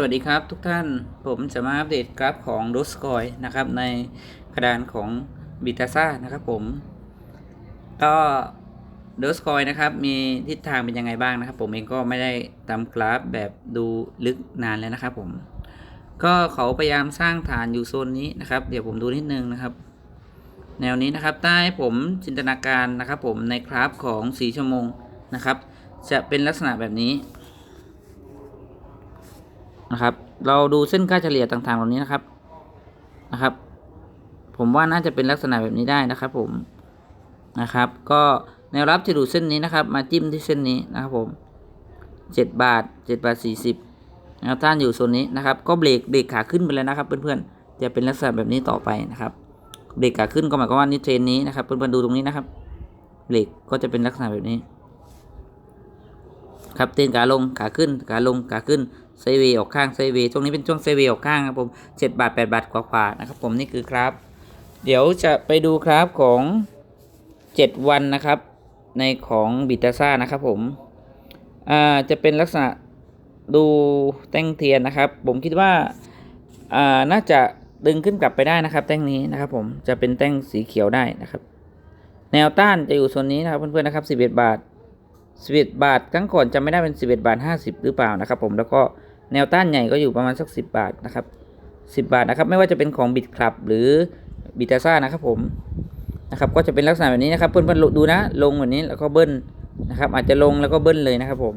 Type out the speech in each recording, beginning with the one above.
สวัสดีครับทุกท่านผมจะมาอัปเดตกราฟของด o สกอยนะครับในกระดานของบิตาซ่านะครับผม ก็ด o สกอยนะครับมีทิศทางเป็นยังไงบ้างนะครับ ผมเองก็ไม่ได้ตามกราฟแบบดูลึกนานแล้วนะครับผมก็เขาพยายามสร้างฐานอยู่โซนนี้นะครับ เดี๋ยวผมดูนิดนึงนะครับ แนวนี้นะครับใต้ผมจินตนาการนะครับ ผมในกราฟของสีชั่วโมงนะครับ จะเป็นลักษณะแบบนี้ นะครับ เราดูเส้นค่าเฉลี่ยต่างๆเหล่านี้นะครับนะครับ ผมว่าน่าจะเป็นลักษณะแบบนี้ได้นะครับ ผมนะครับ ก็แนวรับจะดูเส้นนี้นะครับ มาจิ้มที่เส้นนี้นะครับผมเจ็ดบาทเจ็ดบาทสี่สิบแนวต้านอยู่โซนนี้นะครับ ก็เบรกเบรกขาขึ้นไปแล้วนะครับ เพื่อนๆจะเป็นลักษณะแบบนี้ต่อไปนะครับเบรกขาขึ้นก็หมายความว่านี่เทรนนี้นะครับเพื่อนๆดูตรงนี้นะครับเบรกก็จะเป็นลักษณะแบบนี้ ครับเต้นขาลงขาขึ้นขาลงขาขึ้น ไซเวย์ออกข้างไซเวย์ช่วงนี้เป็นช่วงไซเวย์ออกข้างครับผมเจ็ดบาทแปดบาทกว่าๆนะครับผมนี่คือครับ เดี๋ยวจะไปดูครับของเจ็ดวันนะครับ ในของบิตาซ่านะครับผมอ่าจะเป็นลักษณะดูแต้งเทียนนะครับ ผมคิดว่าอ่าน่าจะดึงขึ้นกลับไปได้นะครับ แต้งนี้นะครับ ผมจะเป็นแต้งสีเขียวได้นะครับ แนวต้านจะอยู่โซนนี้นะครับเพื่อนๆนะครับสิบเอ็ดบาท11บาทครั้งก่อนจำไม่ได้เป็น11บาท50 หรือเปล่านะครับ ผมแล้วก็ แนวต้านใหญ่ก็อยู่ประมาณสัก 10 บาทนะครับ 10 บาทนะครับ ไม่ว่าจะเป็นของบิตคลับหรือบิตาซ่านะครับผมนะครับก็จะเป็นลักษณะแบบนี้นะครับเพื่อนๆดูนะลงแบบนี้แล้วก็เบิ้ลนะครับอาจจะลงแล้วก็เบิ้ลเลยนะครับผม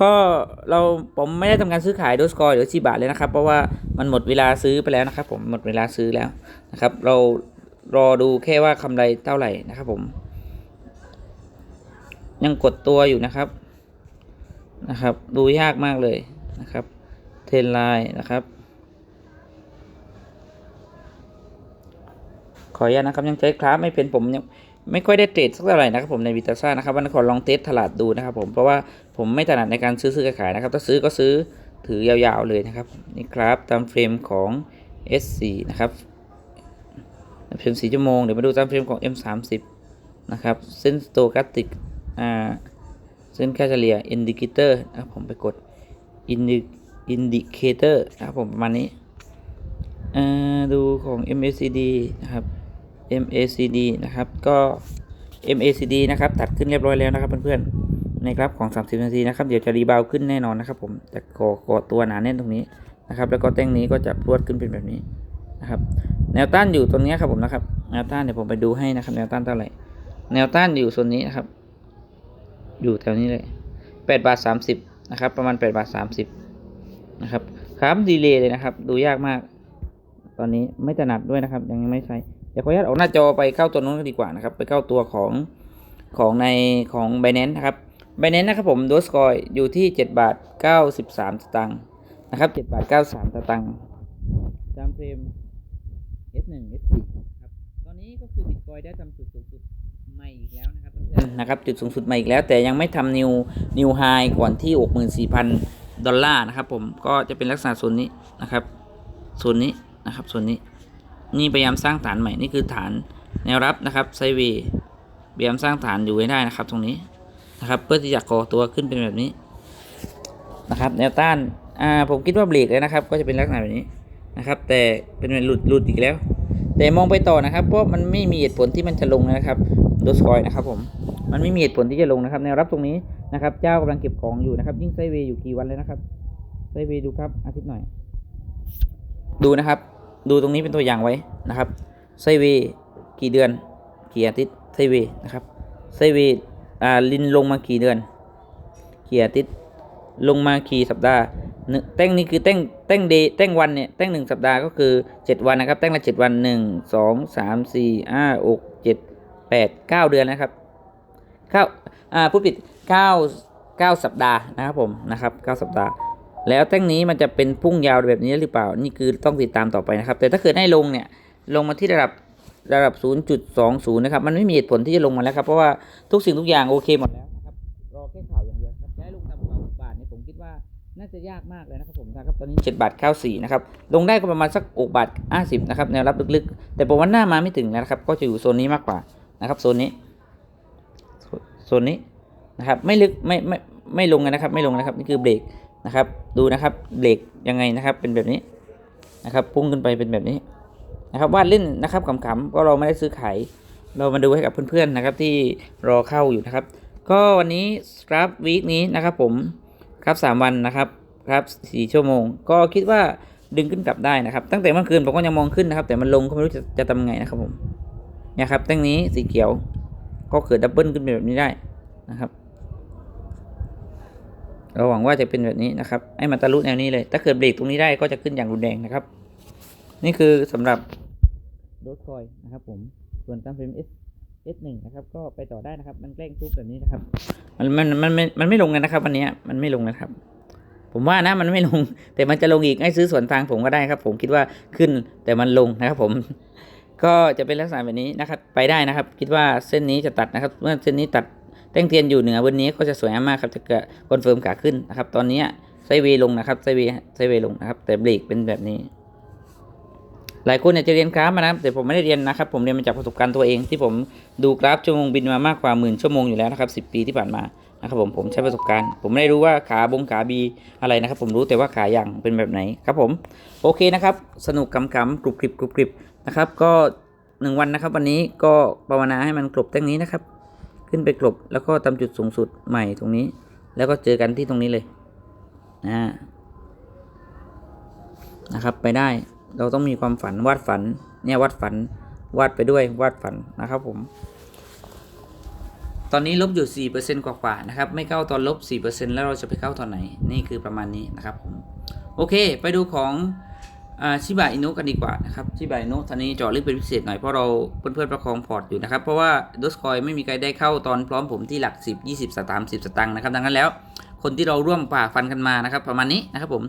ก็เราผมไม่ได้ทำการซื้อขายโดสกอร์หรือชีบาทเลยนะครับ เพราะว่ามันหมดเวลาซื้อไปแล้วนะครับ ผมหมดเวลาซื้อแล้วนะครับ เรารอดูแค่ว่าคำไรเท่าไหร่นะครับ ผม ยังกดตัวอยู่นะครับนะครับ ดูยากมากเลย นะครับ เทนไลน์นะครับ ขออนุญาตนะครับยังใช้คราฟไม่เป็นผมยังไม่ค่อยได้เทรดสักเท่าไหร่นะครับผมในวิตาซ่านะครับวันนี้ขอลองเทสตลาดดูนะครับผมเพราะว่าผมไม่ถนัดในการซื้อซื้อขายนะครับถ้าซื้อก็ซื้อถือยาวๆเลยนะครับนี่ครับตามเฟรมของ S4 นะครับเฟรม4ชั่วโมงเดี๋ยวมาดูตามเฟรมของ M30 นะครับเส้นสโตแคสติกอ่าเส้นค่าเฉลี่ยอินดิเคเตอร์นะครับผมไปกด อินดิเคเตอร์นะครับผมประมาณนี้ดูของ MACD นะครับ MACD นะครับ ก็ MACD นะครับ ตัดขึ้นเรียบร้อยแล้วนะครับเพื่อนๆ ในกราฟของ 30 นาทีนะครับ เดี๋ยวจะรีบาวขึ้นแน่นอนนะครับ ผมจะก่อก่อตัวหนาแน่นตรงนี้นะครับ แล้วก็แต้งนี้ก็จะพรวดขึ้นเป็นแบบนี้นะครับ แนวต้านอยู่ตรงนี้ครับผมนะครับ แนวต้านเดี๋ยวผมไปดูให้นะครับ แนวต้านเท่าไหร่ แนวต้านอยู่โซนนี้นะครับ อยู่แถวนี้เลยแปดบาทสามสิบ นะครับ ประมาณแปดบาทสามสิบนะครับครับดีเลย์เลยนะครับ ดูยากมาก ตอนนี้ไม่ถนัดด้วยนะครับ ยังไม่ใช้เดี๋ยวขออนุญาตออกหน้าจอไปเข้าตัวนู้นกันดีกว่านะครับ ไปเข้าตัวของของในของ b บ n a n c e นะครับ b บ n a n c e นะครับผมโดสกอยอยู่ที่เจ็ดบาทเก้าสิบสามตางค์นะครับเจ็ดบาทเก้าสามตางค์ตามเฟรม S1 S4 ครับ ตอนนี้ก็คือบิตคอยได้ทำจุดสูงสุด ม่อีกแล้วนะครับเพื่อนนะครับจุดสูงสุดใหม่อีกแล้ว แต่ยังไม่ทำนิวนิวไฮก่อนที่ 64,000 ดอลลาร์นะครับผมก็จะเป็นลักษณะโซนนี้นะครับโซนนี้นะครับโซนนี้ นี่พยายามสร้างฐานใหม่นี่คือฐานแนวรับนะครับไซเวย์พยายามสร้างฐานอยู่ให้ได้นะครับ ตรงนี้นะครับเพื่อที่จะก่อตัวขึ้นเป็นแบบนี้นะครับแนวต้านอ่าผมคิดว่าเบรกแล้วนะครับ ก็จะเป็นลักษณะแบบนี้นะครับ แต่เป็นหลุดหลุดอีกแล้ว แต่มองไปต่อนะครับเพราะมันไม่มีเหตุผลที่มันจะลงนะครับ โดสคอยนะครับผมมันไม่มีเหตุผลที่จะลงนะครับแนวรับตรงนี้นะครับ เจ้ากำลังเก็บของอยู่นะครับ ยิ่งไซเวย์อยู่กี่วันเลยนะครับไซเวย์ดูครับอาทิตย์หน่อย ดูนะครับ ดูตรงนี้เป็นตัวอย่างไว้นะครับไซเวย์กี่เดือน กี่อาทิตย์ไซเวย์นะครับไซเวย์อ่าลินลงมากี่เดือน กี่อาทิตย์ลงมากี่สัปดาห์แต้งนี้คือแต้งแต้งเดย์แต้งวันเนี่ยแต้งหนึ่งสัปดาห์ก็คือเจ็ดวันนะครับ แต้งละเจ็ดวันหนึ่งสองสามสี่ห้าหก แปดเก้าเดือนนะครับเก้าอ่าผู้ผิดเก้าเก้าสัปดาห์นะครับผมนะครับเก้าสัปดาห์ แล้วแต้งนี้มันจะเป็นพุ่งยาวแบบนี้หรือเปล่า นี่คือต้องติดตามต่อไปนะครับ แต่ถ้าเกิดให้ลงเนี่ยลงมาที่ระดับระดับ 0.20 นะครับ มันไม่มีเหตุผลที่จะลงมาแล้วครับ เพราะว่าทุกสิ่งทุกอย่างโอเคหมดแล้วนะครับ รอแค่ข่าวอย่างเดียวครับจะให้ลงตามข่าบาทเนี่ยผมคิดว่าน่าจะยากมากเลยนะครับผมนะครับ ตอนนี้ 7 บาท94 นะครับ ลงได้ก็ประมาณสัก6บาท50 นะครับ แนวรับลึกๆ แต่ผมว่าหน้ามาไม่ถึงนะครับ ก็จะอยู่โซนนี้มากกว่า นะครับโซนนี้โซนนี้นะครับไม่ลึกไม่ไม่ไม่ลงนะครับไม่ลงนะครับนี่คือเบรกนะครับ ดูนะครับเบรกยังไงนะครับเป็นแบบนี้นะครับพุ่งขึ้นไปเป็นแบบนี้นะครับวาดเล่นนะครับขำๆก็เราไม่ได้ซื้อขายเรามาดูให้กับเพื่อนๆนะครับที่รอเข้าอยู่นะครับ ก็วันนี้ครับวีคนี้นะครับผมครับสามวันนะครับครับสี่ชั่วโมง ก็คิดว่าดึงขึ้นกลับได้นะครับ ตั้งแต่เมื่อคืนผมก็ยังมองขึ้นนะครับ แต่มันลงก็ไม่รู้จะจะทำไงนะครับผม นี่ยครับตั้งนี้สีเขียวก็เกิดดับเบิลขึ้นเป็นแบบนี้ได้นะครับเราหวังว่าจะเป็นแบบนี้นะครับ ให้มันทะลุแนวนี้เลย ถ้าเกิดเบรกตรงนี้ได้ก็จะขึ้นอย่างรุนแรงนะครับ นี่คือสำหรับโดสคอยนะครับ ผม ส่วนตามเฟรม S S หนึ่งนะครับ ก็ไปต่อได้นะครับ มันแกล้งทุบแบบนี้นะครับมันมันมันมันมันไม่ลงกันนะครับวันนี้มันไม่ลงนะครับ ผมว่านะมันไม่ลง แต่มันจะลงอีกให้ซื้อส่วนทางผมก็ได้ครับ ผมคิดว่าขึ้นแต่มันลงนะครับ ผม ก็จะเป็นลักษณะแบบนี้นะครับ ไปได้นะครับ คิดว่าเส้นนี้จะตัดนะครับ เมื่อเส้นนี้ตัดแต้งเทียนอยู่เหนือวันนี้ก็จะสวยมากครับ จะเกิดคอนเฟิร์มขาขึ้นนะครับ ตอนนี้ไซเวลงนะครับ ไซเวไซเวลงนะครับ แต่เบรกเป็นแบบนี้ หลายคนอยากจะเรียนกราฟมานะครับแต่ผมไม่ได้เรียนนะครับ ผมเรียนมาจากประสบการณ์ตัวเอง ที่ผมดูกราฟชั่วโมงบินมามากกว่าหมื่นชั่วโมงอยู่แล้วนะครับสิปีที่ผ่านมานะครับผมผมใช้ประสบการณ์ ผมไม่ได้รู้ว่าขาบงขาบีอะไรนะครับ ผมรู้แต่ว่าขาอย่างเป็นแบบไหนครับผม โอเคนะครับ สนุกกำกำกรุบกริบกรุบกริบ นะครับ ก็หนึ่งวันนะครับวันนี้ก็ภาวนาให้มันกลบแต้งนี้นะครับ ขึ้นไปกลบแล้วก็ตาจุดสูงสุดใหม่ตรงนี้ แล้วก็เจอกันที่ตรงนี้เลยนะนะครับไปได้เราต้องมีความฝันวาดฝันเนี่ยวาดฝันวาดไปด้วยวาดฝันนะครับผม ตอนนี้ลบอยู่ 4%กว่าๆนะครับ ไม่เข้าตอนลบ 4%แล้วเราจะไปเข้าตอนไหน นี่คือประมาณนี้นะครับผม โอเค ไปดูของ ชิบะอินุกันดีกว่านะครับชิบะอินุตอนนี้เจาะลึกเป็นพิเศษหน่อยเพราะเราเพื่อนๆประคองพอร์ตอยู่นะครับ เพราะว่าดอสคอยไม่มีใครได้เข้าตอนพร้อมผมที่หลัก 10 20สตางค์10 สตางค์นะครับ ดังนั้นแล้ว คนที่เราร่วมป่าฟันกันมานะครับ ประมาณนี้นะครับผม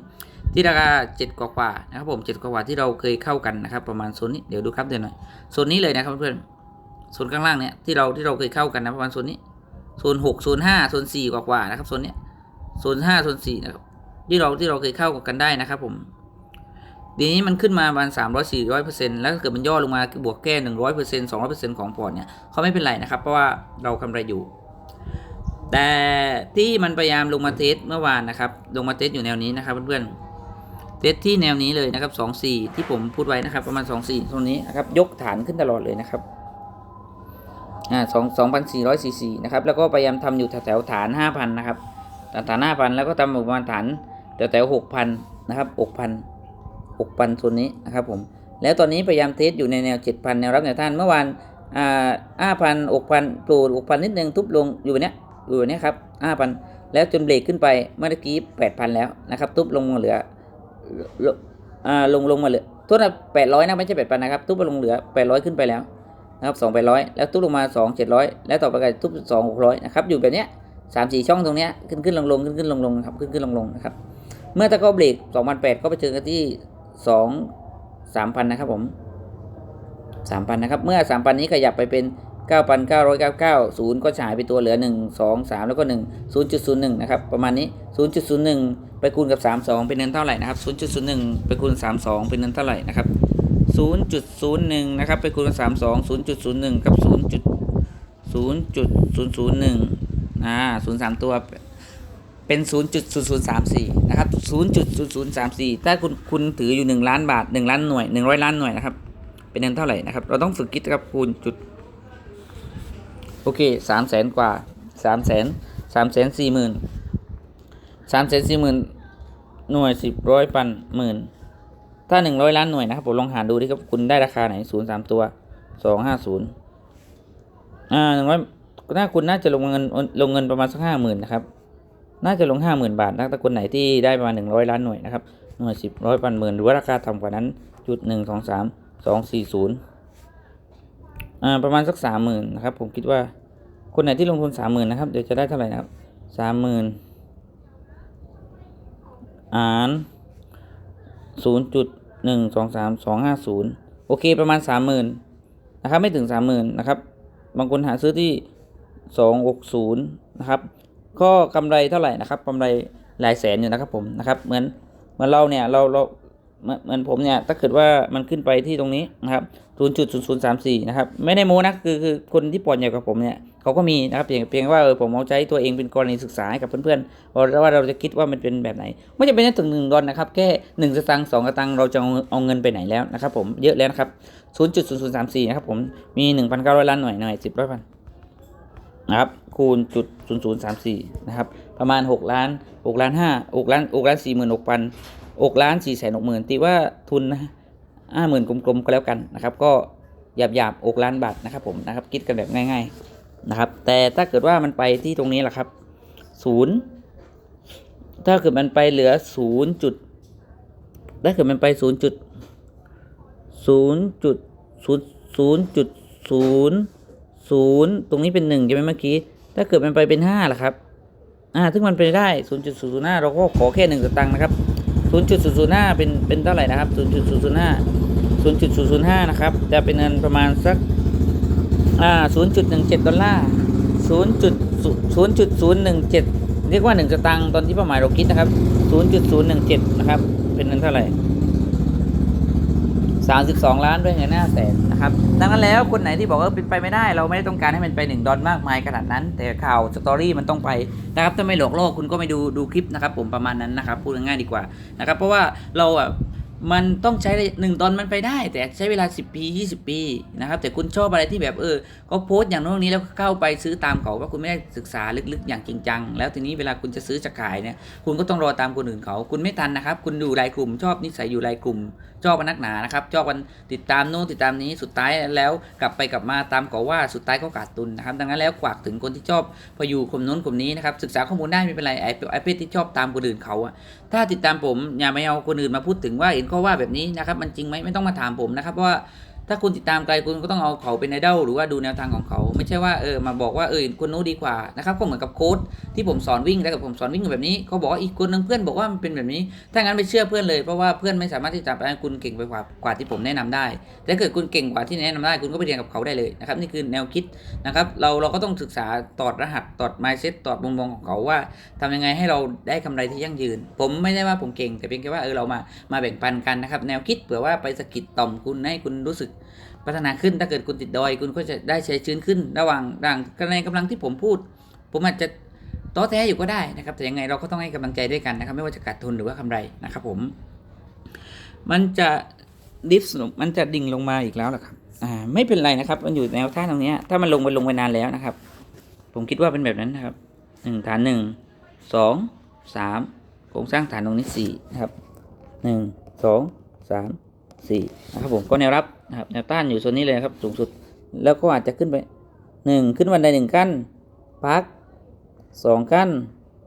ที่ราคา7กว่าๆนะครับผม7กว่าๆที่เราเคยเข้ากันนะครับ ประมาณโซนนี้เดี๋ยวดูครับเดี๋ยวหน่อยโซนนี้เลยนะครับเพื่อนโซนข้างล่างเนี่ยที่เราที่เราเคยเข้ากันนะประมาณโซนนี้โซน6โซน5โซน4กว่าๆนะครับโซนเนี้ยโซน5โซน4นะครับที่เราที่เราเคยเข้ากันได้นะครับผม ทีนี้มันขึ้นมาประมาณ300 400เปอร์เซ็นต์แล้วถ้าเกิดมันย่อลงมาบวกแก้100เปอร์เซ็นต์200เปอร์เซ็นต์ของพอร์ตเนี่ยเขาไม่เป็นไรนะครับ เพราะว่าเรากำไรอยู่ แต่ที่มันพยายามลงมาเทสเมื่อวานนะครับ ลงมาเทสอยู่แนวนี้นะครับเพื่อนๆเทสที่แนวนี้เลยนะครับสองสี่ที่ผมพูดไว้นะครับ ประมาณสองสี่ตรงนี้นะครับยกฐานขึ้นตลอดเลยนะครับอ่าสองสองพันสี่ร้อยสี่สี่นะครับแล้วก็พยายามทำอยู่แถวฐานห้าพันนะครับฐานห้าพันแล้วก็ทำอยู่ประมาณฐานแถวๆหกพันนะครับหกพัน หกพันโซนนี้นะครับผมแล้วตอนนี้พยายามเทสอยู่ในแนวเจ็ดพันแนวรับแนวต้านเมื่อวานอ่าห้าพันหกพันโปรหกพันนิดนึงทุบลงอยู่เนี้ยอยู่เนี้ยครับห้าพันแล้วจนเบรกขึ้นไปเมื่อกี้แปดพันแล้วนะครับทุบลงมาเหลือลงอ่าลงลงมาเหลือโทษนะแปดร้อยนะไม่ใช่แปดพันนะครับทุบมาลงเหลือแปดร้อยขึ้นไปแล้วนะครับสองแปดร้อยแล้วทุบลงมาสองเจ็ดร้อยแล้วต่อไปก็ทุบสองหกร้อยนะครับอยู่แบบเนี้ยสามสี่ช่องตรงเนี้ยขึ้นขึ้นลงลงขึ้นขึ้นลงลงครับขึ้นขึ้นลงลงนะครับเมื่อตะก้อเบรกสองพันแปดก็ไปเจอกันที่ สองสามพันนะครับผมสามพันนะครับเมื่อสามพันนี้ขยับไปเป็นเก้าพันเก้าร้อยเก้าเก้าศูนย์ก็ฉายไปตัวเหลือหนึ่งสองสามแล้วก็หนึ่งศูนย์จุดศูนย์หนึ่งนะครับประมาณนี้ศูนย์จุดศูนย์หนึ่งไปคูณกับ32เป็นเงินเท่าไหร่นะครับ0.01ไปคูณ32เป็นเงินเท่าไหร่นะครับ0.01นย์หนึ่งนะครับไปคูณกับ32 0.01กับ 0. 0.001อ่า03ตัว เป็น 0.0034 นะครับ 0.0034 ถ้าคุณคุณถืออยู่ 1 ล้านบาท 1 ล้านหน่วย 100 ล้านหน่วยนะครับ เป็นเงินเท่าไหร่นะครับ เราต้องฝึกคิดครับคูณจุด โอเค3แสนกว่า3แสน3แสน4หมื่นสามแสนสี่หมื่นหน่วยสิบร้อยปันหมื่นถ้าหนึ่งร้อยล้านหน่วยนะครับผมลองหารดูดิครับคุณได้ราคาไหนศูนย์สามตัวสองห้าศูนย์อ่าหนึ่งร้อยถ้าคุณน่าจะลงเงินลงเงินประมาณสักห้าหมื่นนะครับ น่าจะลงห้าหมื่นบาทนะถ้าคนไหนที่ได้ประมาณหนึ่งร้อยล้านหน่วยนะครับหน่วยสิบร้อยปันหมื่นหรือว่าราคาต่ำกว่านั้นจุดหนึ่งสองสามสองสี่ศูนย์อ่าประมาณสักสามหมื่นนะครับผมคิดว่าคนไหนที่ลงทุนสามหมื่นนะครับเดี๋ยวจะได้เท่าไหร่นะครับสามหมื่นอ่านศูนย์จุดหนึ่งสองสามสองห้าศูนย์โอเคประมาณสามหมื่นนะครับไม่ถึงสามหมื่นนะครับบางคนหาซื้อที่สองหกศูนย์นะครับ ก็กำไรเท่าไหร่นะครับกำไรหลายแสนอยู่นะครับผมนะครับ เหมือนเหมือนเราเนี่ยเราเราเหมือนผมเนี่ยถ้าเกิดว่ามันขึ้นไปที่ตรงนี้นะครับ0.0034นะครับไม่ได้โม้นะคือคือคนที่ปลดใหญ่กว่าผมเนี่ยเขาก็มีนะครับเพียงเพียงว่าเออผมเอาใจตัวเองเป็นกรณีศึกษาให้กับเพื่อนๆว่าว่าเราจะคิดว่ามันเป็นแบบไหน ไม่จำเป็นต้องถึงหนึ่งดอลนะครับแค่หนึ่งสตางค์สองสตางค์เราจะเอาเอาเงินไปไหนแล้วนะครับผมเยอะแล้วนะครับ0.0034นะครับผมมี1,900ล้านหน่วยหน่วย10ร้อยพันนะครับ คูณจุดศูนย์ศูนย์สามสี่นะครับประมาณหกล้านหกล้านห้าหกล้านหกล้านสี่หมื่นหกพันหกล้านสี่แสนหกหมื่นตีว่าทุนนะห้าหมื่นกลมๆก็แล้วกันนะครับ ก็หยาบหยาบหกล้านบาทนะครับผมนะครับคิดกันแบบง่าย ๆนะครับ แต่ถ้าเกิดว่ามันไปที่ตรงนี้แหละครับศูนย์ถ้าเกิดมันไปเหลือศูนย์จุดถ้าเกิดมันไปศูนย์จุดศูนย์จุดศูนย์ศูนย์จุดศูนย์ศูนย์ตรงนี้เป็นหนึ่งใช่ไหมเมื่อกี้ ถ้าเกิดมันไปเป็นห้าล่ะครับ อ่าซึ่งมันไปได้ศูนย์จุดศูนย์ห้าเราก็ขอแค่หนึ่งสตังค์นะครับศูนย์จุดศูนย์ศูนย์ห้าเป็น เป็นเท่าไหร่นะครับศูนย์จุดศูนย์ศูนย์ห้าศูนย์จุดศูนย์ศูนย์ห้านะครับ จะเป็นเงินประมาณสัก อ่าศูนย์จุดหนึ่งเจ็ดดอลลาร์ศูนย์จุดศูนย์จุดศูนย์หนึ่งเจ็ดเรียกว่าหนึ่งสตังค์ ตอนที่เป้าหมายเราคิดนะครับศูนย์จุดศูนย์หนึ่งเจ็ดนะครับ เป็นเงินเท่าไหร่ 32 ล้านด้วยเงินหน้าแสนนะครับดังนั้นแล้วคนไหนที่บอกว่าเป็นไปไม่ได้ เราไม่ได้ต้องการให้มันไป 1 ดอลมากมายขนาดนั้น แต่ข่าวสตอรี่มันต้องไปนะครับถ้าไม่หลอกล่อคุณก็ไม่ดูดูคลิปนะครับผมประมาณนั้นนะครับพูดง่ายๆดีกว่านะครับเพราะว่าเราอะมันต้องใช้หนึ่งดอลมันไปได้ แต่ใช้เวลา 10 ปี 20 ปีนะครับแต่คุณชอบอะไรที่แบบเออก็โพสต์อย่างโน้นนี้แล้วเข้าไปซื้อตามเขาว่าคุณไม่ได้ศึกษาลึกๆ อย่างจริงจังแล้วทีนี้เวลาคุณจะซื้อจะขายเนี่ยคุณก็ต้องรอตามคนอื่นเขา คุณไม่ทันนะครับ คุณอยู่รายกลุ่มชอบนิสัยอยู่รายกลุ่ม ชอบกันนักหนานะครับชอบกันติดตามนู้นติดตามนี้สุดท้ายแล้วกลับไปกลับมาตามก่อว่าสุดท้ายก็ขาดทุนนะครับดังนั้นแล้วกวากถึงคนที่ชอบพออยู่กลุ่มโน้นกลุ่มนี้นะครับศึกษาข้อมูลได้ไม่เป็นไรไอ้ไอ้เพศที่ชอบตามคนอื่นเขาอะถ้าติดตามผมอย่าไม่เอาคนอื่นมาพูดถึงว่าเห็นข้อว่าแบบนี้นะครับมันจริงไหมไม่ต้องมาถามผมนะครับว่า ถ้าคุณติดตามไกลคุณก็ต้องเอาเขาเป็นไอดอลหรือว่าดูแนวทางของเขา ไม่ใช่ว่าเออมาบอกว่าเออคนนู้นดีกว่านะครับก็เหมือนกับโค้ดที่ผมสอนวิ่งแล้วกับผมสอนวิ่งแบบนี้เขาบอกว่าอีกคนนึงเพื่อนบอกว่ามันเป็นแบบนี้ ถ้างั้นไปเชื่อเพื่อนเลยเพราะว่าเพื่อนไม่สามารถที่จะทำให้คุณเก่งไปกว่ากว่าที่ผมแนะนำได้แต่เกิดคุณเก่งกว่าที่แนะนำได้คุณก็ไปเรียนกับเขาได้เลยนะครับนี่คือแนวคิดนะครับเราเราก็ต้องศึกษาตอดรหัสตอด mindset ตอดมุมมองของเขาว่าทำยังไงให้เราได้กำไรที่ยั่งยืน ผมไม่ได้ว่าผมเก่งแต่เพียงแค่ว่าเออเรามามาแบ่งปันกันนะครับแนวคิดเผื่อว่าไปสกิดต่อมคุณให้คุณรู้สึก พัฒนาขึ้นถ้าเกิดคุณติดดอย คุณก็จะได้ใช้ชื้นขึ้นระหว่างระหว่างในกำลังที่ผมพูด ผมอาจจะต้อแท้อยู่ก็ได้นะครับ แต่ยังไงเราก็ต้องให้กำลังใจด้วยกันนะครับ ไม่ว่าจะขาดทุนหรือว่ากำไรนะครับผม มันจะดิฟมันจะดิ่งลงมาอีกแล้วล่ะครับอ่าไม่เป็นไรนะครับ มันอยู่แนวท่าตรงนี้ถ้ามันลงไปลงไปนานแล้วนะครับ ผมคิดว่าเป็นแบบนั้นนะครับหนึ่งฐานหนึ่งสองสามโครงสร้างฐานตรงนี้สี่นะครับหนึ่งสองสามสี่นะครับผมก็แนวรับ นะครับแนวต้านอยู่โซนนี้เลยนะครับสูงสุด แล้วก็อาจจะขึ้นไปหนึ่งขึ้นวันใดหนึ่งขั้นพักสองขั้น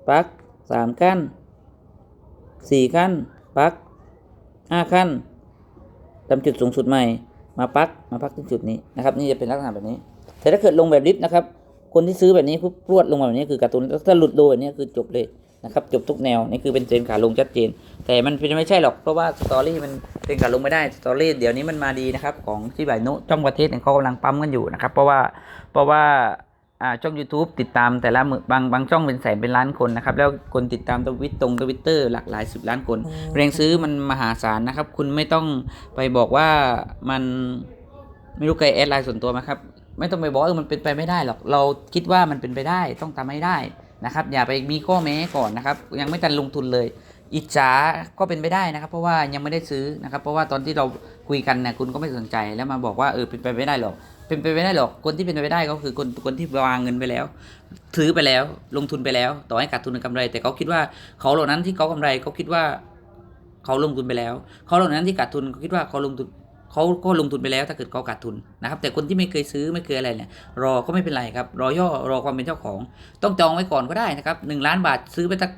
พักสามขั้นสี่ขั้นพักห้าขั้นทำจุดสูงสุดใหม่มาพักมาพักที่จุดนี้นะครับนี่จะเป็นลักษณะแบบนี้ แต่ถ้าเกิดลงแบบลิฟต์นะครับ คนที่ซื้อแบบนี้ปุ๊บรวดลงมาแบบนี้คือการ์ตูนถ้าหลุดโลแบบนี้คือจบเลย นะครับจบทุกแนวนี่คือเป็นเทรนขาลงชัดเจน แต่มันเป็นไม่ใช่หรอกเพราะว่าสตอรี่มันเป็นขาลงไม่ได้สตอรี่เดี๋ยวนี้มันมาดีนะครับของที่ไบโนะจ้องประเทศเนี่ยเขากำลังปั๊มกันอยู่นะครับเพราะว่าเพราะว่าอ่าช่อง YouTube ติดตามแต่ละมือบางบางช่องเป็นแสนเป็นล้านคนนะครับแล้วคนติดตามทวิตตรงทวิตเตอร์หลากหลายสิบล้านคน แรงซื้อมันมหาศาลนะครับ คุณไม่ต้องไปบอกว่ามันไม่รู้ใครแอดไลน์ส่วนตัวไหมครับ ไม่ต้องไปบอกว่าเออมันเป็นไปไม่ได้หรอกเราคิดว่ามันเป็นไปได้ต้องทำให้ได้ นะครับอย่าไปมีข้อแม้ก่อนนะครับ ยังไม่ทันลงทุนเลย อิจฉาก็เป็นไปได้นะครับ เพราะว่ายังไม่ได้ซื้อนะครับ เพราะว่าตอนที่เราคุยกันเนี่ยคุณก็ไม่สนใจแล้วมาบอกว่าเออเป็นไปไม่ได้หรอกเป็นไปไม่ได้หรอกคนที่เป็นไปไม่ได้ก็คือคนคนที่วางเงินไปแล้วถือไปแล้วลงทุนไปแล้ว ต่อให้ขาดทุนหรือกำไร แต่เขาคิดว่าเขาเหล่านั้นที่เขากำไรเขาคิดว่าเขาลงทุนไปแล้ว เขาเหล่านั้นที่ขาดทุนเขาคิดว่าเขาลงทุน เขาก็ลงทุนไปแล้วถ้าเกิดเขาขาดทุนนะครับ แต่คนที่ไม่เคยซื้อไม่เคยอะไรเนี่ยรอก็ไม่เป็นไรครับ รอย่อรอความเป็นเจ้าของ ต้องจองไว้ก่อนก็ได้นะครับหนึ่งล้านบาทซื้อไปสัก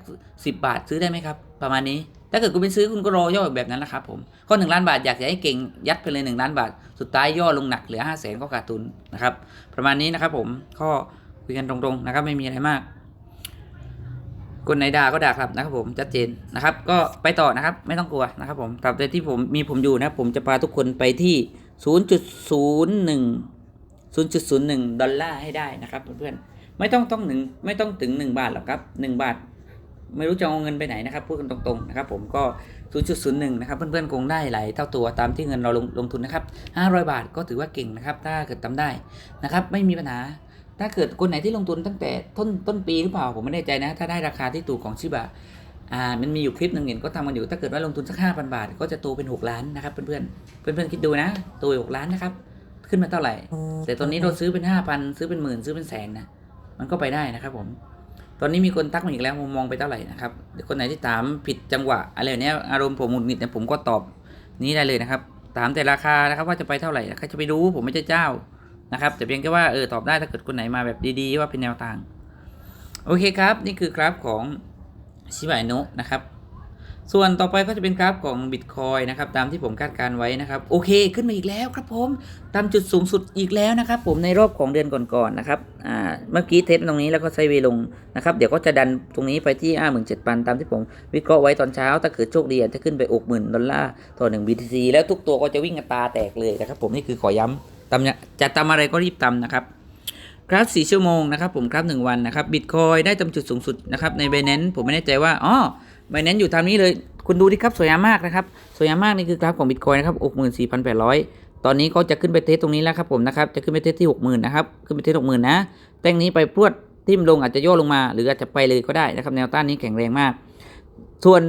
สิบาทซื้อได้ไหมครับ ประมาณนี้ ถ้าเกิดคุณไปซื้อคุณก็รอย่อแบบนั้นแหละครับผมก็หนึ่งล้านบาทอยากจะให้เก่งยัดไปเลยหนึ่งล้านบาท สุดท้ายย่อลงหนักเหลือห้าแสนก็ขาดทุนนะครับ ประมาณนี้นะครับผมก็คุยกันตรงๆนะครับไม่มีอะไรมาก คนไหนด่าก็ด่าครับนะครับผมชัดเจนนะครับ ก็ไปต่อนะครับไม่ต้องกลัวนะครับผมตราบใดที่ผมมีผมอยู่นะผมจะพาทุกคนไปที่ 0.01 0.01 ดอลลาร์ให้ได้นะครับเพื่อนๆไม่ต้องต้องหนึ่งไม่ต้องถึง 1 บาทหรอกครับ 1 บาท ไม่รู้จะเอาเงินไปไหนนะครับพูดกันตรงๆนะครับผมก็ 0.01 นะครับเพื่อนๆคงได้หลายเท่าตัวตามที่เงินเราลงลงทุนนะครับ 500 บาทก็ถือว่าเก่งนะครับ ถ้าเกิดทำได้นะครับ ไม่มีปัญหา ถ้าเกิดคนไหนที่ลงทุนตั้งแต่ต้นต้นปีหรือเปล่าผมไม่แน่ใจนะ ถ้าได้ราคาที่ถูกของชิบะอ่ามันมีอยู่คลิปหนึ่งเห็นก็ทำกันอยู่ถ้าเกิดว่าลงทุนสัก5,000บาท ก็จะโตเป็น6ล้านนะครับเพื่อนๆเพื่อนคิดดูนะโตอีกล้านนะครับขึ้นมาเท่าไหร่ แต่ตอนนี้เราซื้อเป็น5,000ซื้อเป็นหมื่นซื้อเป็นแสนนะมันก็ไปได้นะครับผม ตอนนี้มีคนทักมาอีกแล้วมุมมองไปเท่าไหร่นะครับคนไหนที่ถามผิดจังหวะอะไรเนี้ยอารมณ์ผมหงุดหงิดเนี่ยผมก็ตอบนี้ได้เลยนะครับถามแต่ราคานะครับว่าจะไปเท่าไหร่ใครจะไปรู้ผมไม่ใช่เจ้า นะครับแต่เพียงแค่ว่าเออตอบได้ถ้าเกิดคนไหนมาแบบดีๆ ว่าเป็นแนวทาง โอเคครับ นี่คือกราฟของชิบะโนะนะครับ ส่วนต่อไปก็จะเป็นกราฟของ Bitcoin นะครับตามที่ผมคาดการไว้นะครับ โอเคขึ้นมาอีกแล้วครับผมตามจุดสูงสุดอีกแล้วนะครับ ผมในรอบของเดือนก่อนๆนะครับอ่าเมื่อกี้เทสตรงนี้แล้วก็ไซเวลงนะครับ เดี๋ยวก็จะดันตรงนี้ไปที่57,000ตามที่ผมวิเคราะห์ไว้ตอนเช้า ถ้าเกิดโชคดีอาจจะขึ้นไปอกหมื่นดอลลาร์ต่อ1 BTC แล้วทุกตัวก็จะวิ่งกันตาแตกเลยนะครับ ผมนี่คือขอย้ำ ตำจะตำอะไรก็รีบตำนะครับกราฟ4ชั่วโมงนะครับผมกราฟ1วันนะครับบิตคอยได้ตำจุดสูงสุดนะครับใน b บ n น n c e ผมไม่แน่ใจว่าอ๋อ b บ n น n c e อยู่ทางนี้เลย คุณดูดิครับสวยงามมากนะครับสวยงามมากนี่คือกราฟของบิตคอยนะครับ64,800 ตอนนี้ก็จะขึ้นไปเทสตรงนี้แล้วครับผมนะครับจะขึ้นไปเทสที่ 60,000นะครับขึ้นไปเทส60,000นะแต้งนี้ไปพรวดทิ่มลงอาจจะย่อลงมา หรืออาจจะไปเลยก็ได้นะครับแนวต้านนี้แข็งแรงมาก ส่วน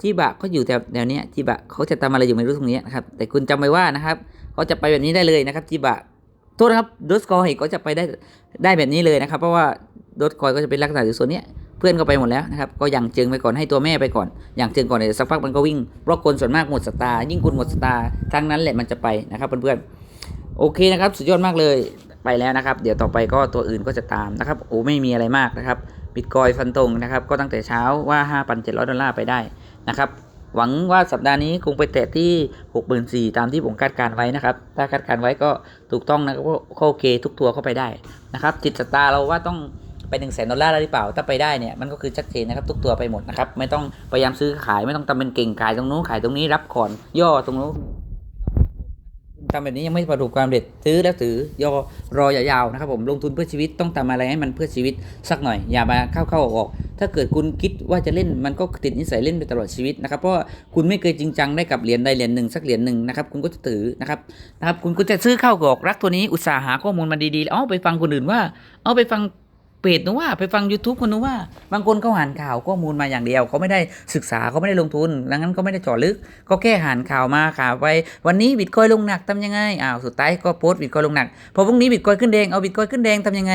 จีบะก็อยู่แถวแนวนี้จีบะเขาจะทำอะไรอยู่ไม่รู้ตรงนี้นะครับแต่คุณจำไว้ว่านะครับ เขาจะไปแบบนี้ได้เลยนะครับจีบะโทษนะครับดอสคอยก็จะไปได้ได้แบบนี้เลยนะครับเพราะว่าดอสคอยก็จะเป็นลักษณะอยู่ส่วนนี้เพื่อนก็ไปหมดแล้วนะครับก็อย่างเจิงไปก่อนให้ตัวแม่ไปก่อน อย่างเจิงก่อนเดี๋ยวสักพักมันก็วิ่งเพราะคนส่วนมากหมดสตาร์ยิ่งคุณหมดสตาร์ครั้งนั้นแหละมันจะไปนะครับเพื่อนๆโอเคนะครับสุดยอดมากเลยไปแล้วนะครับ เดี๋ยวต่อไปก็ตัวอื่นก็จะตามนะครับโอ้ไม่มีอะไรมากนะครับบิตคอยฟันตรงนะครับก็ตั้งแต่เช้าว่า 5,700 ดอลลาร์ไปได้นะครับ หวังว่าสัปดาห์นี้คงไปแตะที่6 4 0 0ตามที่ผมคาดการไว้นะครับ ถ้าคาดการไว้ก็ถูกต้องนะครับก็โอเคทุกตัวเข้าไปได้นะครับจิตสตาเราว่าต้องไป1นึ่งแสนดอลลาร์ได้หรือเปล่า ถ้าไปได้เนี่ยมันก็คือชัดเจนนะครับทุกตัวไปหมดนะครับ ไม่ต้องพยายามซื้อขายไม่ต้องทำเป็นเก่งขายตรงนู้นขายตรงนี้รับก่อนย่อตรงนู้น ทำแบบนี้ยังไม่ประสบความสำเร็จซื้อแล้วถือยอรอยาวๆนะครับผมลงทุนเพื่อชีวิตต้องทำอะไรให้มันเพื่อชีวิตสักหน่อย อย่ามาเข้าเข้าออกออกถ้าเกิดคุณคิดว่าจะเล่นมันก็ติดนิสัยเล่นไปตลอดชีวิตนะครับเพราะคุณไม่เคยจริงจังได้กับเหรียญใดเหรียญหนึ่งสักเหรียญหนึ่งนะครับคุณก็จะถือนะครับนะครับคุณก็จะซื้อเข้าออกรักตัวนี้อุตสาห์หาข้อมูลมาดีๆแล้วเอาไปฟังคนอื่นว่า เอาไปฟัง เพจนู้ว่าไปฟัง YouTube คนนู้ว่า บางคนเขาอ่านข่าวข้อมูลมาอย่างเดียวเขาไม่ได้ศึกษาเขาไม่ได้ลงทุนดังนั้นก็ไม่ได้เจาะลึก ก็แค่อ่านข่าวมาข่าวไป วันนี้บิตคอยลงหนักทำยังไงอ้าวสุดท้ายก็โพสต์บิตคอยลงหนักพอพรุ่งนี้บิตคอยขึ้นแดงเอาบิตคอยขึ้นแดงทำยังไง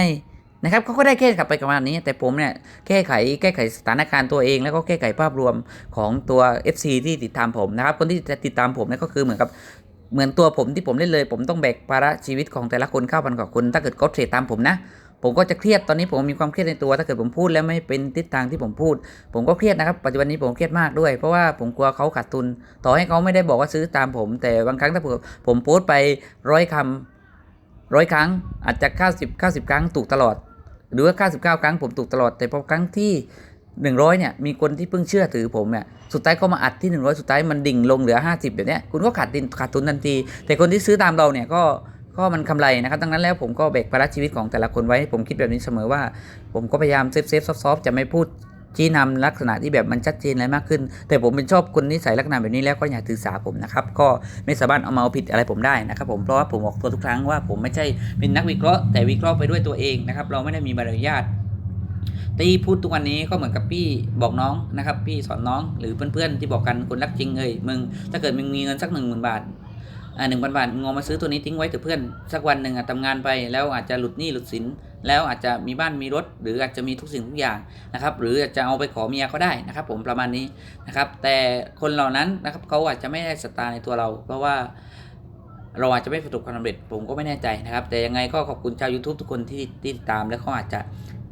นะครับเขาก็ได้แค่กลับไปกับวันนี้ แต่ผมเนี่ยแก้ไขแก้ไขสถานการณ์ตัวเอง แล้วก็แก้ไขภาพรวมของตัว FC ที่ติดตามผมนะครับ คนที่จะติดตามผมเนี่ยก็คือเหมือนกับเหมือนตัวผมที่ผมเล่นเลย ผมต้องแบกภาระชีวิตของแต่ละคนเข้าพันกว่าคน ถ้าเกิดเขาเทรดตามผมนะ ผมก็จะเครียดตอนนี้ผมมีความเครียดในตัว ถ้าเกิดผมพูดแล้วไม่เป็นทิศทางที่ผมพูด ผมก็เครียดนะครับ ปัจจุบันนี้ผมเครียดมากด้วย เพราะว่าผมกลัวเขาขาดทุน ต่อให้เขาไม่ได้บอกว่าซื้อตามผม แต่บางครั้งถ้าผมผมโพสต์ไปร้อยคำร้อยครั้ง อาจจะ90 90 ครั้งถูกตลอด หรือว่า99 ครั้งผมถูกตลอด แต่พอครั้งที่100เนี่ยมีคนที่เพิ่งเชื่อถือผมเนี่ยสุดท้ายก็มาอัดที่ 100 สุดท้ายมันดิ่งลงเหลือ 50แบบเนี้ยคุณก็ขาดทุนขาดทุนทันที แต่คนที่ซื้อตามเราเนี่ยก็ ก็มันกำไรนะครับดังนั้นแล้วผมก็แบกภาระชีวิตของแต่ละคนไว้ ผมคิดแบบนี้เสมอว่า ผมก็พยายามเซฟเซฟซอฟๆจะไม่พูดชี้นำลักษณะที่แบบมันชัดเจนอะไรมากขึ้น แต่ผมเป็นชอบคนนิสัยลักษณะแบบนี้แล้วก็อย่าถือสาผมนะครับก็ไม่สามารถเอามาเอาผิดอะไรผมได้นะครับผมเพราะว่าผมออกตัวทุกครั้งว่าผมไม่ใช่เป็นนักวิเคราะห์แต่วิเคราะห์ไปด้วยตัวเองนะครับเราไม่ได้มีใบอนุญาตที่พูดทุกวันนี้ก็เหมือนกับพี่บอกน้องนะครับพี่สอนน้องหรือเพื่อนๆที่บอกกันคนรักจริงเอ้ยมึงถ้าเกิดมึงมีเงินสักหนึ่งหมื่นบาท หนึ่งพันบาทงอมาซื้อตัวนี้ทิ้งไว้เถอเพื่อนสักวันหนึ่งอะทำงานไปแล้วอาจจะหลุดหนี้หลุดสิน แล้วอาจจะมีบ้านมีรถ หรืออาจจะมีทุกสิ่งทุกอย่างนะครับหรืออาจจะเอาไปขอเมียก็ได้นะครับ ผมประมาณนี้นะครับ แต่คนเหล่านั้นนะครับเขาอาจจะไม่ได้สตาร์ในตัวเรา เพราะว่าเราอาจจะไม่ประสบความสำเร็จผมก็ไม่แน่ใจนะครับ แต่ยังไงก็ขอบคุณชาว YouTube ทุกคนที่ติดตามและเขาอาจจะ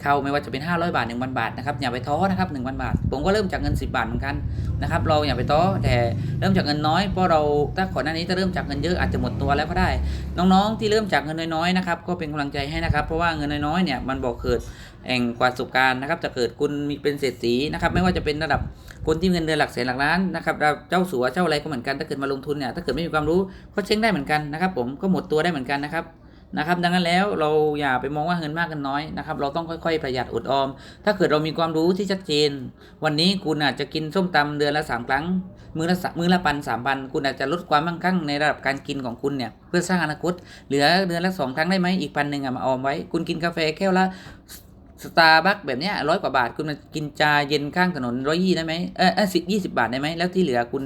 เข้าไม่ว่าจะเป็น 500 บาท 1,000 บาทนะครับอย่าไปท้อนะครับ1,000 บาท ผมก็เริ่มจากเงิน 10 บาทเหมือนกันนะครับเราอย่าไปท้อแต่เริ่มจากเงินน้อยเพราะเราถ้าก่อนหน้านี้ถ้าเริ่มจากเงินเยอะอาจจะหมดตัวแล้วก็ได้ น้องๆ ที่เริ่มจากเงินน้อยๆนะครับก็เป็นกำลังใจให้นะครับ เพราะว่าเงินน้อยๆเนี่ยมันบอกเกิดแห่งประสบการณ์นะครับจะเกิดคุณมีเป็นเศรษฐีนะครับไม่ว่าจะเป็นระดับคนที่เงินเดือนหลักแสนหลักล้านนะครับระดับเจ้าสัวเจ้าอะไรก็เหมือนกันถ้าเกิดมาลงทุนเนี่ยถ้าเกิดไม่มีความรู้ก็เช็งได้เหมือนกันนะครับผมก็หมดตัวได้เหมือนกันนะครับ นะครับดังนั้นแล้วเราอย่าไปมองว่าเงินมากเงินน้อยนะครับเราต้องค่อยๆประหยัดอดออม ถ้าเกิดเรามีความรู้ที่ชัดเจน วันนี้คุณอาจจะกินส้มตำเดือนละสามครั้ง มือละมือละปันสามพันคุณอาจจะลดความมั่งคั่งในระดับการกินของคุณเนี่ยเพื่อสร้างอนาคต เหลือเดือนละสองครั้งได้ไหมอีกพันหนึ่งอะมาออมไว้ คุณกินกาแฟแก้วละสตาร์บัคแบบเนี้ยร้อยกว่าบาทคุณมากินชาเย็นข้างถนนร้อยยี่ได้ไหมเออสิบยี่สิบบาทได้ไหมแล้วที่เหลือคุณ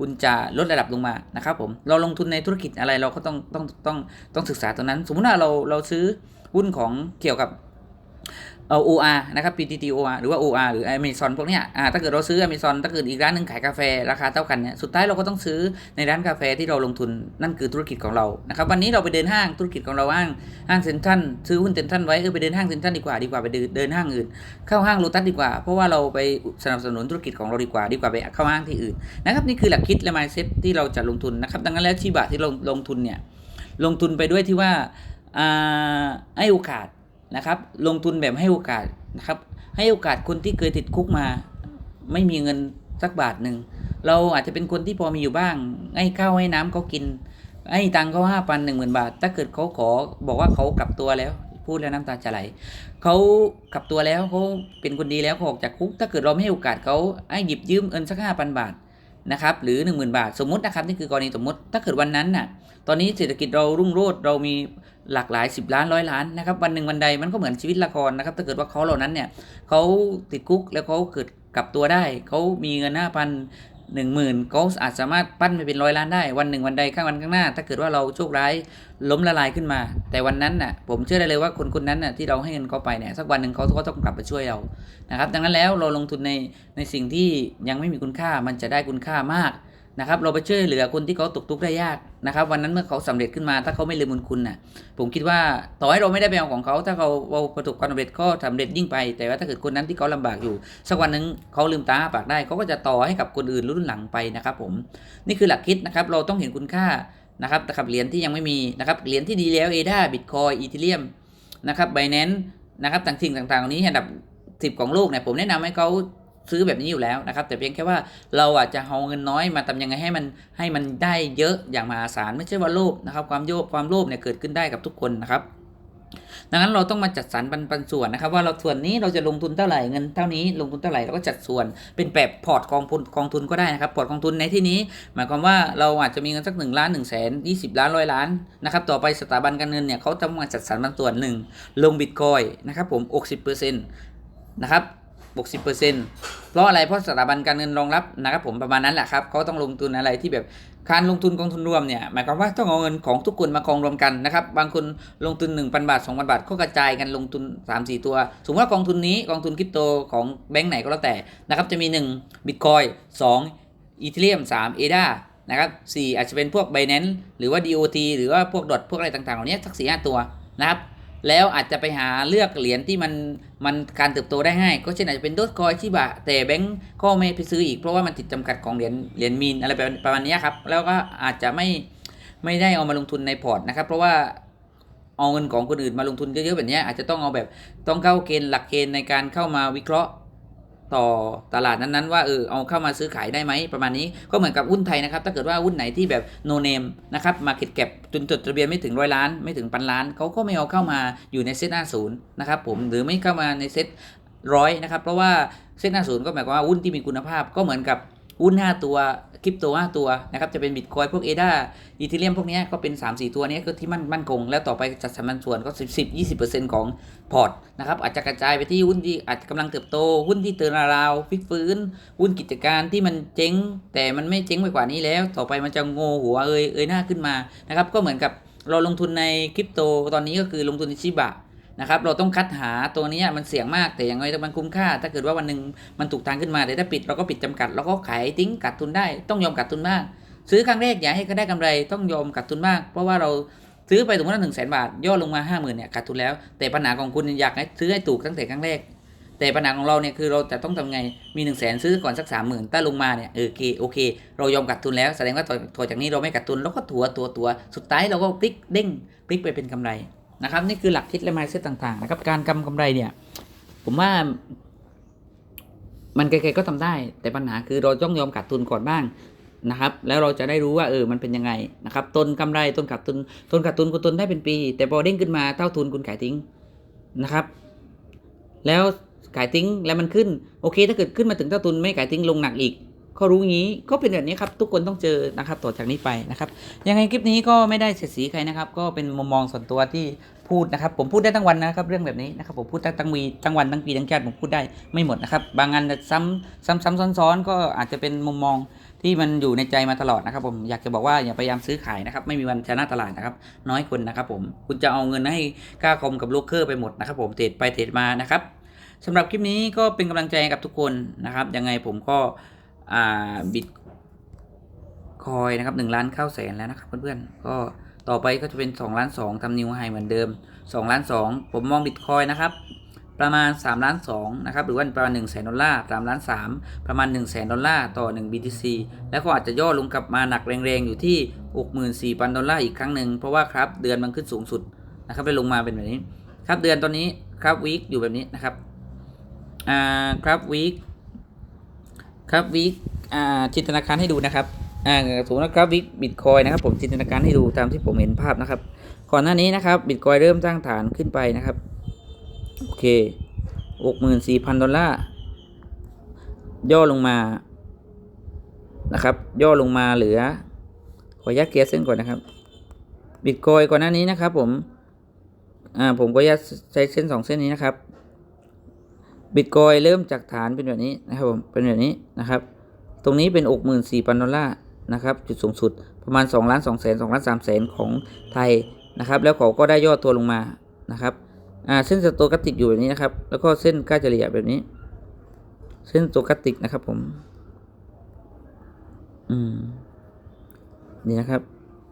คุณจะลดระดับลงมานะครับผมเราลงทุนในธุรกิจอะไรเราก็ต้องต้องต้องต้องศึกษาตรงนั้น สมมุติว่าเราเราซื้อหุ้นของเกี่ยวกับ เออ OR นะครับ PTT OR หรือว่า OR หรือ Amazon พวกเนี้ยอ่าถ้าเกิดเราซื้อ Amazon ถ้าเกิดอีกร้านหนึงขายกาแฟราคาเท่ากันเนี่ยสุดท้ายเราก็ต้องซื้อในร้านกาแฟที่เราลงทุนนั่นคือธุรกิจของเรานะครับวันนี้เราไปเดินห้างธุรกิจของเราห้างห้างเซ็นทรัลซื้อหุ้นเซ็นทรัลไว้เออไปเดินห้างเซ็นทรัลดีกว่าดีกว่าไปเดินห้างอื่น เข้าห้างโลตัสดีกว่า เพราะว่าเราไปสนับสนุนธุรกิจของเราดีกว่าดีกว่าไปเข้าห้างที่อื่นนะครับนี่คือหลักคิดและ mindset ที่เราจะลงทุนนะครับดังนั้นแล้วชีบะที่เราลงทุนเนี่ยลงทุนไปด้วยที่ว่าอ่าให้โอกาส นะครับ ลงทุนแบบให้โอกาสนะครับ ให้โอกาสคนที่เคยติดคุกมา ไม่มีเงินสักบาทหนึ่ง เราอาจจะเป็นคนที่พอมีอยู่บ้าง ให้ข้าวให้น้ำเขากิน ให้ตังค์เขาห้าพันหนึ่งหมื่นบาท ถ้าเกิดเขาขอบอกว่าเขากลับตัวแล้ว พูดแล้วน้ำตาจะไหลเขากลับตัวแล้วเขาเป็นคนดีแล้วเขาออกจากคุก ถ้าเกิดเราไม่ให้โอกาสเขาให้หยิบยืมเงินสักห้าพันบาทนะครับหรือหนึ่งหมื่นบาท สมมตินะครับนี่คือกรณีสมมติถ้าเกิดวันนั้นน่ะตอนนี้เศรษฐกิจเรารุ่งโรจน์เรามี หลากหลาย 10 ล้านร้อยล้านนะครับวันหนึ่งวันใดมันก็เหมือนชีวิตละครนะครับถ้าเกิดว่าเขาเหล่านั้นเนี่ยเขาติดคุกแล้วเขาเกิดกลับตัวได้เขามีเงินห้าพันหนึ่งหมื่นเขาอาจสามารถปั้นไปเป็นร้อยล้านได้ วันหนึ่งวันใดข้างวันข้างหน้า ถ้าเกิดว่าเราโชคร้ายล้มละลายขึ้นมา แต่วันนั้นน่ะผมเชื่อได้เลยว่าคนคนนั้นน่ะที่เราให้เงินเขาไปเนี่ยสักวันหนึ่งเขาก็ต้องกลับมาช่วยเรานะครับดังนั้นแล้วเราลงทุนในในสิ่งที่ยังไม่มีคุณค่ามันจะได้คุณค่ามาก นะครับเราไปช่วยเหลือคนที่เขาตกทุกข์ได้ยากนะครับ วันนั้นเมื่อเขาสำเร็จขึ้นมา ถ้าเขาไม่ลืมบุญคุณน่ะ ผมคิดว่าต่อให้เราไม่ได้ไปเอาของเขา ถ้าเขาเราประสบความสำเร็จก็สำเร็จยิ่งไป แต่ว่าถ้าเกิดคนนั้นที่เขาลำบากอยู่ สักวันหนึ่งเขาลืมตาปากได้เขาก็จะต่อให้กับคนอื่นรุ่นหลังไปนะครับ ผมนี่คือหลักคิดนะครับ เราต้องเห็นคุณค่านะครับนะครับเหรียญที่ยังไม่มีนะครับเหรียญที่ดีแล้วเอดาบิตคอยอีเทเรียมนะครับไบแนนนะครับต่างสิ่งต่างๆนี้อันดับสิบของโลกเนี่ยผมแนะนำให้เขา ซื้อแบบนี้อยู่แล้วนะครับ แต่เพียงแค่ว่าเราอาจจะเอาเงินน้อยมาทำยังไงให้มันให้มันได้เยอะอย่างมหาศาลไม่ใช่ว่าโลภนะครับ ความโยภความโลภเนี่ยเกิดขึ้นได้กับทุกคนนะครับดังนั้นเราต้องมาจัดสรรปันปันส่วนนะครับ ว่าเราส่วนนี้เราจะลงทุนเท่าไหร่เงินเท่านี้ลงทุนเท่าไหร่เราก็จัดส่วนเป็นแบบพอร์ตกองทุนกองทุนก็ได้นะครับพอร์ตกองทุนในที่นี้ หมายความว่าเราอาจจะมีเงินสักหนึ่งล้านหนึ่งแสนยี่สิบล้านร้อยล้านนะครับต่อไปสถาบันการเงินเนี่ยเขาจะมาจัดสรรปันส่วนหนึ่งลงบิตคอยนะครับผม60%นะครับ 60%เพราะอะไรเพราะสถาบันการเงินรองรับนะครับผมประมาณนั้นแหละครับเขาต้องลงทุนอะไรที่แบบการลงทุนกองทุนรวมเนี่ยหมายความว่าต้องเอาเงินของทุกคนมากองรวมกันนะครับบางคนลงทุน 1,000 บาท 2,000 บาทก็กระจายกันลงทุน 3-4 ตัว สมมติว่ากองทุนนี้กองทุนคริปโตของแบงก์ไหนก็แล้วแต่นะครับจะมี 1 Bitcoin 2อีเทเรียม3เอดานะครับ4อาจจะเป็นพวก Binance หรือว่า DOT หรือว่าพวกดอทพวกอะไรต่างๆเหล่านี้สักสี่ห้าตัวนะครับ แล้วอาจจะไปหาเลือกเหรียญที่มันมันการเติบโตได้ง่ายก็เช่นอาจจะเป็นโดสคอยชิบะแต่แบงก์ก็ไม่ไปซื้ออีกเพราะว่ามันติดจำกัดของเหรียญเหรียญมีนอะไรประมาณนี้ครับแล้วก็อาจจะไม่ไม่ได้เอามาลงทุนในพอร์ตนะครับ เพราะว่าเอาเงินของคนอื่นมาลงทุนเยอะๆแบบนี้อาจจะต้องเอาแบบต้องเข้าเกณฑ์หลักเกณฑ์ในการเข้ามาวิเคราะห์ ต่อตลาดนั้นๆว่าเออเอาเข้ามาซื้อขายได้ไหมประมาณนี้ก็เหมือนกับหุ้นไทยนะครับถ้าเกิดว่าหุ้นไหนที่แบบโนเนมนะครับมาเก็ตแก็บจนจดทะเบียนไม่ถึงร้อยล้าน ไม่ถึงพันล้านเขาก็ไม่เอาเข้ามาอยู่ในเซ็ตหน้าศูนย์นะครับผมหรือไม่เข้ามาในเซ็ตร้อยนะครับเพราะว่าเซ็ตหน้าศูนย์ก็หมายความว่าหุ้นที่มีคุณภาพก็เหมือนกับหุ้น5ตัว คริปโต5ตัวนะครับจะเป็นบิตคอยพวกเอดาอีเทเรียมพวกนี้ก็เป็น 3-4 ตัวนี้ก็ที่มั่นมั่นคง แล้วต่อไปจัดสรรปันส่วนก็10-20%ของพอร์ตนะครับอาจจะกระจายไปที่หุ้นที่อาจจะกำลังเติบโต หุ้นที่เตือนราวฟิกฟื้น หุ้นกิจการที่มันเจ๊ง แต่มันไม่เจ๊งไปกว่านี้แล้ว ต่อไปมันจะโงหัวเอยเอยหน้าขึ้นมานะครับก็เหมือนกับเราลงทุนในคริปโตตอนนี้ก็คือลงทุนในชิบะ นะครับ เราต้องคัดหาตัวนี้มันเสี่ยงมากแต่อย่างไรมันคุ้มค่า ถ้าเกิดว่าวันหนึ่งมันถูกทางขึ้นมาแต่ถ้าปิดเราก็ปิดจำกัดเราก็ขายทิ้งกัดทุนได้ ต้องยอมกัดทุนบ้างซื้อครั้งแรกอย่าให้เขาได้กำไรต้องยอมกัดทุนบ้างเพราะว่าเราซื้อไปสมมติว่าหนึ่งแสนบาท ย่อลงมาห้าหมื่นเนี่ยขาดทุนแล้ว แต่ปัญหาของคุณอยากให้ซื้อให้ถูกตั้งแต่ครั้งแรก แต่ปัญหาของเราเนี่ยคือเราจะต้องทำไงมีหนึ่งแสนซื้อก่อนสักสามหมื่นถ้าลงมาเนี่ยเออโอเคโอเค เรายอมกัดทุนแล้วแสดงว่าต่อจากนี้เราไม่กัดทุนเราก็ถัวตัวตัวสุดท้ายเราก็พลิกเด้งพลิกไปเป็นกำไร นะครับนี่คือหลักคิดและมายเซตต่างๆนะครับการกำกำไรเนี่ยผมว่ามันใครๆก็ทำได้ แต่ปัญหาคือเราต้องยอมกัดทุนก่อนบ้างนะครับ แล้วเราจะได้รู้ว่าเออมันเป็นยังไงนะครับต้นกำไรต้นขาดทุนต้นขาดทุนคุณต้นได้เป็นปี แต่พอเด้งขึ้นมาเท่าทุนคุณขายทิ้งนะครับ แล้วขายทิ้งแล้วมันขึ้นโอเค ถ้าเกิดขึ้นมาถึงเท่าทุนไม่ขายทิ้งลงหนักอีก ก็รู้งี้ก็เป็นแบบนี้ครับทุกคนต้องเจอนะครับต่อจากนี้ไปนะครับยังไงคลิปนี้ก็ไม่ได้เสียดสีใครนะครับ ก็เป็นมุมมองส่วนตัวที่พูดนะครับ ผมพูดได้ทั้งวันนะครับ เรื่องแบบนี้นะครับผมพูดได้ทั้งวีทั้งวันทั้งปีทั้งชาติผมพูดได้ไม่หมดนะครับ บางงานจะซ้ำซ้ำซ้ำซ้อนๆ ก็อาจจะเป็นมุมมองที่มันอยู่ในใจมาตลอดนะครับผมอยากจะบอกว่าอย่าพยายามซื้อขายนะครับ ไม่มีวันชนะตลาดนะครับ น้อยคนนะครับ ผมคุณจะเอาเงินให้ค่าคอมกับโลกเคอร์ไปหมดนะครับ ผมเทรดไปเทรดมานะครับสำหรับคลิปนี้ก็เป็นกำลังใจกับทุกคนนะครับยังไงผมก็ อ่าบิดคอยนะครับหนึ่งล้านเข้าแสนแล้วนะครับเพื่อนๆก็ต่อไปก็จะเป็น2ล้าน2ทำนิวไฮเหมือนเดิม2ล้าน2ผมมองบิตคอยนะครับประมาณ3ล้าน2นะครับหรือว่าประมาณ1 0 0 0 0แสนดอลลาร์3ล้าน3ประมาณ1 0 0 0 0แสนดอลลาร์ต่อ 1 BTC แล้วก็อาจจะย่อลงกลับมาหนักแรงๆ อยู่ที่ 64,000 ดอลลาร์อีกครั้งหนึ่งเพราะว่าครับเดือนมันขึ้นสูงสุดนะครับได้ลงมาเป็นแบบนี้ ครับเดือนตอนนี้ครับวีคอยู่แบบนี้นะครับอ่าครับวีค ครับวีคจินตนาการให้ดูนะครับสมมติว่ากราฟิกบิตคอยนะครับ ผมจินตนาการให้ดูตามที่ผมเห็นภาพนะครับก่อนหน้านี้นะครับบิตคอยเริ่มสร้างฐานขึ้นไปนะครับโอเคหกหมื่นสี่พันดอลลาร์ย่อลงมานะครับ ย่อลงมาเหลือ ขอยัดเกียร์เส้นก่อนนะครับบิตคอยก่อนหน้านี้นะครับ ผมอ่าผมก็ยัดใช้เส้นสองเส้นนี้นะครับ บิตคอยเริ่มจากฐานเป็นแบบนี้นะครับผมเป็นแบบนี้นะครับ ตรงนี้เป็น64,000ดอลลาร์นะครับจุดสูงสุดประมาณ2ล้าน2แสน2ล้าน3แสนของไทยนะครับ แล้วเขาก็ได้ย่อตัวลงมานะครับอ่าเส้นสโตกัสติกอยู่แบบนี้นะครับ แล้วก็เส้นค่าเฉลี่ยแบบนี้ เส้นสโตกัสติกนะครับผม อืมนี่นะครับ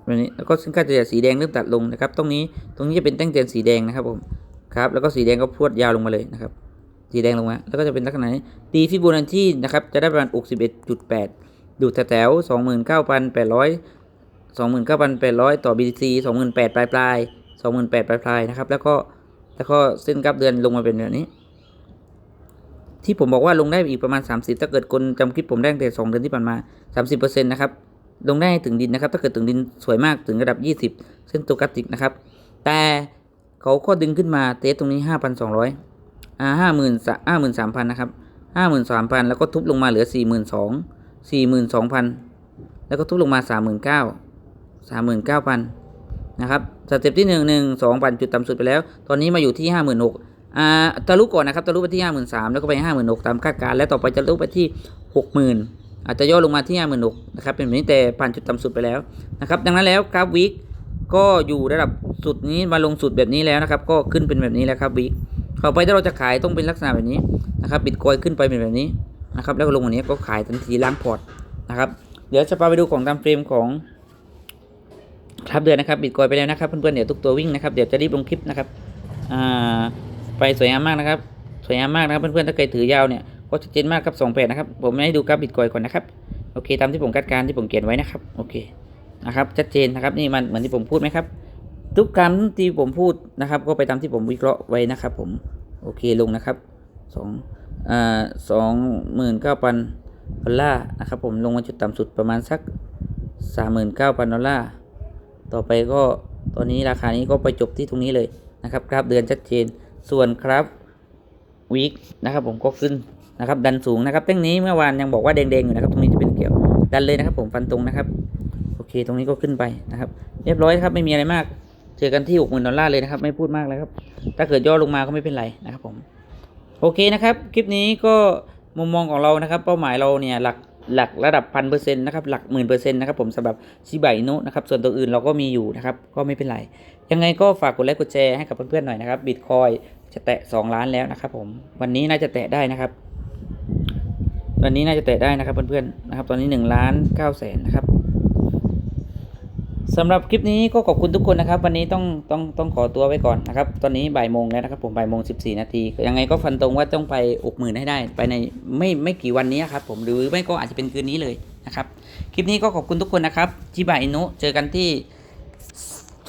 แบบนี้แล้วก็เส้นค่าเฉลี่ยสีแดงเริ่มตัดลงนะครับ ตรงนี้ตรงนี้จะเป็นแท่งเตียนสีแดงนะครับผมครับ แล้วก็สีแดงก็พรวดยาวลงมาเลยนะครับ สีแดงลงมา แล้วก็จะเป็นลักษณะนี้ตีฟิโบนัชชีนะครับ จะได้ประมาณ 61.8 ดูดแถวๆ29,800 29,800 ต่อ BTC 28,000ปลายปลาย28,000ปลายปลายนะครับ แล้วก็แล้วก็เส้นกราฟเดือนลงมาเป็นแบบนี้ ที่ผมบอกว่าลงได้อีกประมาณ 30 ถ้าเกิดคนจำคลิปผมได้ตั้งแต่2เดือนที่ผ่านมา 30%นะครับลงได้ถึงดินนะครับ ถ้าเกิดถึงดินสวยมากถึงระดับ 20 เส้นตัวกราฟิกนะครับ แต่เขาก็ดึงขึ้นมาเทสตรงนี้ 5,200 อ่าห้าหมื่นห้าหมื่นสามพันนะครับห้าหมื่นสามพันแล้วก็ทุบลงมาเหลือสี่หมื่นสองสี่หมื่นสองพันแล้วก็ทุบลงมาสามหมื่นเก้าสามหมื่นเก้าพันนะครับสเต็ปที่หนึ่งหนึ่งสองพันจุดต่ำสุดไปแล้ว ตอนนี้มาอยู่ที่ห้าหมื่นหกอ่าทะลุก่อนนะครับทะลุไปที่ห้าหมื่นสามแล้วก็ไปห้าหมื่นหกตามคาดการณ์แล้วต่อไปจะทะลุไปที่หกหมื่นอาจจะย่อลงมาที่ห้าหมื่นหกนะครับเป็นแบบนี้แต่ผ่านจุดต่ำสุดไปแล้วนะครับดังนั้นแล้วกราฟวิกก็อยู่ระดับสุดนี้มาลงสุดแบบนี้แล้วนะครับ ก็ขึ้นเป็นแบบนี้แล้วครับวิก ต่อไปถ้าเราจะขายต้องเป็นลักษณะแบบนี้นะครับบิตคอยขึ้นไปเป็นแบบนี้นะครับ แล้วก็ลงวันนี้ก็ขายทันทีล้างพอร์ตนะครับ เดี๋ยวจะพาไปดูของตามเฟรมของทับเดือนนะครับบิตคอยไปแล้วนะครับเพื่อนๆเดี๋ยวทุกตัววิ่งนะครับเดี๋ยวจะรีบลงคลิปนะครับอ่าไปสวยงามมากนะครับ สวยงามมากนะครับเพื่อนๆถ้าใครถือยาวเนี่ยก็ชัดเจนมากครับสองแผ่นนะครับ ผมไม่ให้ดูกราฟบิตคอยก่อนนะครับโอเค ตามที่ผมคาดการที่ผมเขียนไว้นะครับโอเคนะครับชัดเจนนะครับนี่มันเหมือนที่ผมพูดไหมครับ ทุกคำที่ผมพูดนะครับ ก็ไปตามที่ผมวิเคราะห์ไว้นะครับ ผมโอเคลงนะครับสองอ่าสองหมื่นเก้าพันดอลลาร์นะครับผมลงมาจุดต่ำสุดประมาณสักสามหมื่นเก้าพันดอลลาร์ต่อไปก็ตอนนี้ราคานี้ก็ไปจบที่ตรงนี้เลยนะครับกราฟเดือนชัดเจนส่วนครับวีคนะครับผมก็ขึ้นนะครับดันสูงนะครับแท่งนี้เมื่อวานยังบอกว่าแดงๆอยู่นะครับตรงนี้จะเป็นเกี่ยวดันเลยนะครับผมฟันตรงนะครับ โอเคตรงนี้ก็ขึ้นไปนะครับ เรียบร้อยครับไม่มีอะไรมาก เจอกันที่หกหมื่นดอลลาร์เลยนะครับ ไม่พูดมากเลยครับ ถ้าเกิดย่อลงมาก็ไม่เป็นไรนะครับผม โอเคนะครับ คลิปนี้ก็มุมมองของเรานะครับ เป้าหมายเราเนี่ยหลักหลักระดับพันเปอร์เซ็นต์นะครับหลักหมื่นเปอร์เซ็นต์นะครับผมสำหรับชิบะอินุนะครับส่วนตัวอื่นเราก็มีอยู่นะครับก็ไม่เป็นไร ยังไงก็ฝากกดไลค์กดแชร์ให้กับเพื่อนๆหน่อยนะครับบิตคอยจะแตะ 2 ล้านแล้วนะครับผมวันนี้น่าจะแตะได้นะครับ วันนี้น่าจะแตะได้นะครับเพื่อนๆนะครับตอนนี้1ล้าน9แสนนะครับ สำหรับคลิปนี้ก็ขอบคุณทุกคนนะครับ วันนี้ต้องต้องต้องขอตัวไว้ก่อนนะครับ ตอนนี้บ่ายโมงแล้วนะครับผมบ่ายโมงสิบสี่นาทียังไงก็ฟันตรงว่าต้องไปอกหมื่นให้ได้ ไปในไม่ไม่กี่วันนี้ครับผมหรือไม่ก็อาจจะเป็นคืนนี้เลยนะครับ คลิปนี้ก็ขอบคุณทุกคนนะครับจิบะอินุเจอกันที่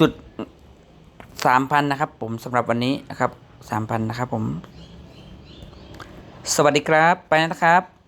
จุดสามพันนะครับผมสำหรับวันนี้นะครับสามพันนะครับผม สวัสดีครับไปนะครับ